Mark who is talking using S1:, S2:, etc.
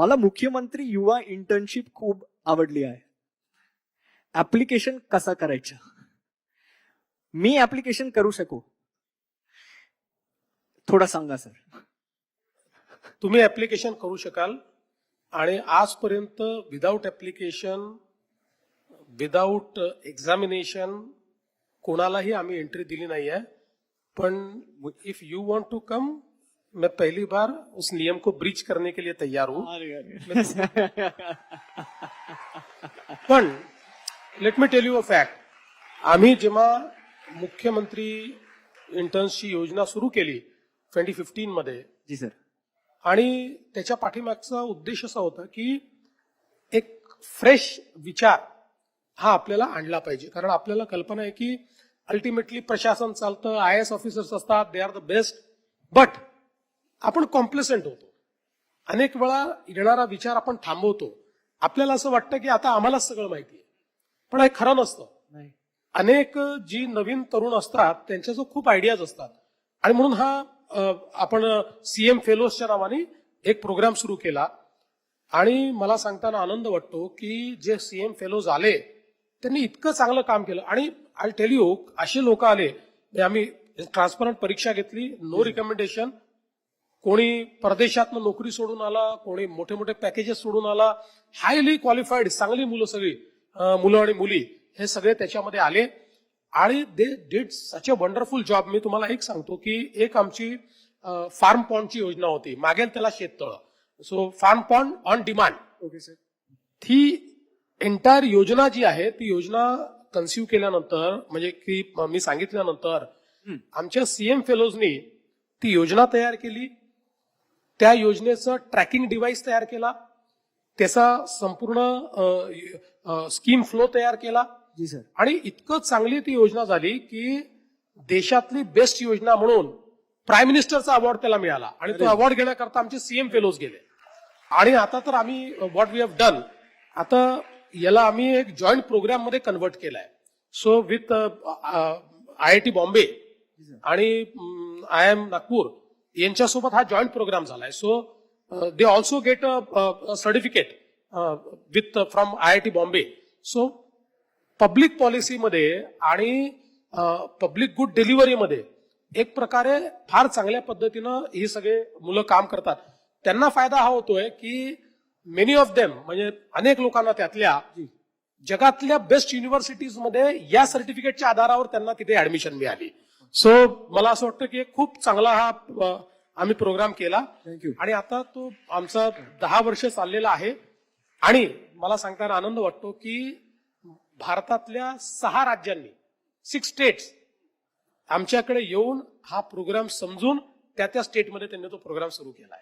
S1: मला मुख्यमंत्री युवा इंटर्नशिप खूप आवडली आहे. ऍप्लिकेशन कसा करायचं? मी ऍप्लिकेशन करू शकू? थोडा सांगा सर
S2: तुम्ही ऍप्लिकेशन करू शकाल आणि आजपर्यंत विदाऊट ऍप्लिकेशन विदाऊट एक्झामिनेशन कोणालाही आम्ही एंट्री दिली नाही आहे पण if you want to come मैं पहली बार उस नियम को ब्रीच करने के लिए तैयार हूं। पण let me tell you a fact आम्ही जेव्हा मुख्यमंत्री इंटर्न्सची योजना सुरू केली ट्वेंटी फिफ्टीन मध्ये
S1: जी सर.
S2: आणि त्याच्या पाठीमागचा उद्देश असा होता की एक फ्रेश विचार हा आपल्याला आणला पाहिजे. कारण आपल्याला कल्पना आहे की अल्टिमेटली प्रशासन चालतं आय एस ऑफिसर्स असतात they are the best but आपण कॉम्प्लेसेंट होतो. अनेक वेळा येणारा विचार आपण थांबवतो. आपल्याला असं वाटतं की आता आम्हालाच सगळं माहिती आहे. पण हे खरं नसतं.
S1: नाही.
S2: अनेक जी नवीन तरुण असतात त्यांच्या जो खूप आयडियाज असतात. आणि म्हणून हा आपण सीएम फेलोजच्या नावाने एक प्रोग्राम सुरू केला. आणि मला सांगताना आनंद वाटतो की जे सीएम फेलोज आले त्यांनी इतकं चांगलं काम केलं. आणि आय टेल यू असे लोक आले म्हणजे आम्ही ट्रान्सपरंट परीक्षा घेतली नो रिकमेंडेशन कोणी परदेशातनं नोकरी सोडून आला कोणी मोठे मोठे पॅकेजेस सोडून आला हायली क्वालिफाईड चांगली मुलं सगळी मुलं आणि मुली हे सगळे त्याच्यामध्ये आले. आणि they did such a wonderful job मी तुम्हाला एक सांगतो की एक आमची फार्म पॉन्डची योजना होती. मागेल त्याला शेततळ. So farm pond on demand
S1: okay sir
S2: ती एंटायर योजना जी आहे ती योजना कन्सिव्ह केल्यानंतर म्हणजे की मी सांगितल्यानंतर
S1: हं.
S2: आमच्या सीएम फेलोजनी ती योजना तयार केली. त्या योजनेचं ट्रॅकिंग डिव्हाइस तयार केला. त्याचा संपूर्ण स्कीम फ्लो तयार केला.
S1: जी सर.
S2: आणि इतकं चांगली ती योजना झाली की देशातली बेस्ट योजना म्हणून प्राईम मिनिस्टरचा अवॉर्ड त्याला मिळाला. आणि तो. अवॉर्ड घेण्याकरता आमचे सीएम फेलोज गेले. आणि आता तर आम्ही व्हॉट वी हॅव डन आता याला आम्ही एक जॉईंट प्रोग्राममध्ये कन्वर्ट केलाय. So with I I T Bombay आणि आय एम नागपूर यांच्यासोबत हा जॉईंट प्रोग्राम झालाय. So they also get a certificate with from I I T Bombay so public पॉलिसीमध्ये आणि पब्लिक गुड डिलिव्हरीमध्ये एक प्रकारे फार चांगल्या पद्धतीनं ही सगळे मुलं काम करतात. त्यांना फायदा हा होतोय की मेनी ऑफ देम म्हणजे अनेक लोकांना त्यातल्या जगातल्या बेस्ट युनिव्हर्सिटीजमध्ये या सर्टिफिकेटच्या आधारावर त्यांना तिथे ऍडमिशन मिळाली. सो मला असं वाटतं की खूप चांगला हा आम्ही प्रोग्राम केला.
S1: थँक्यू
S2: आणि आता तो आमचा दहा वर्ष चाललेला आहे. आणि मला सांगताना आनंद वाटतो की भारतातल्या सहा राज्यांनी सिक्स स्टेट्स आमच्याकडे येऊन हा प्रोग्राम समजून त्या त्या स्टेटमध्ये त्यांनी तो प्रोग्राम सुरू केला आहे